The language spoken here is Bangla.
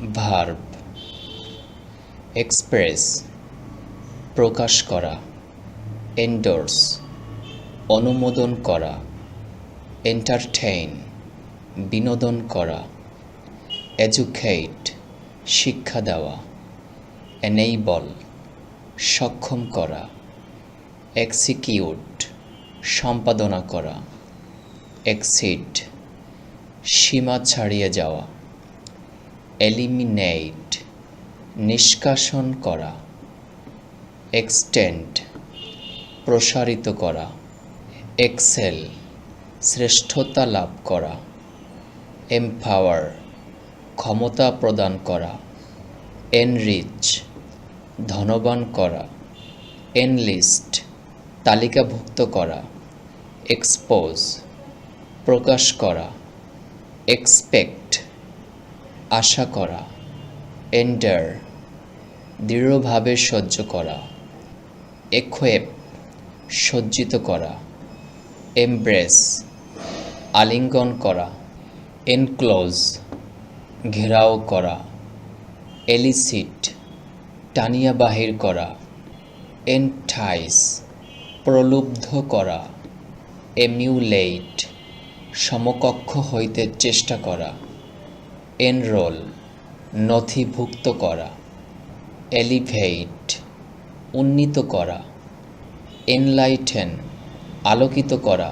ভার্ব এক্সপ্রেস প্রকাশ করা এন্ডোর্স অনুমোদন করা এন্টারটেইন বিনোদন করা এডুকেট শিক্ষা দেওয়া এনেইবল সক্ষম করা এক্সিকিউট সম্পাদনা করা এক্সিট সীমা ছাড়িয়ে যাওয়া। এলিমিনেট নিষ্কাশন করা এক্সটেন্ড প্রসারিত করা এক্সেল শ্রেষ্ঠতা লাভ করা এমপাওয়ার ক্ষমতা প্রদান করা এনরিচ ধনবান করা এনলিস্ট তালিকাভুক্ত করা এক্সপোজ প্রকাশ করা এক্সপেক্ট আশা করা। এন্ডার দৃঢ়ভাবে সহ্য করা। একুয়েপ সজ্জিত করা। এমব্রেস আলিঙ্গন করা। এনক্লোজ ঘেরাও করা। এলিসিট টানিয়া বাহির করা। এন্টাইস প্রলুব্ধ করা। এমিউলেট সমকক্ষ হইতে চেষ্টা করা। এনরোল নথিভুক্ত করা এলিভেইট উন্নীত করা এনলাইটেন আলোকিত করা।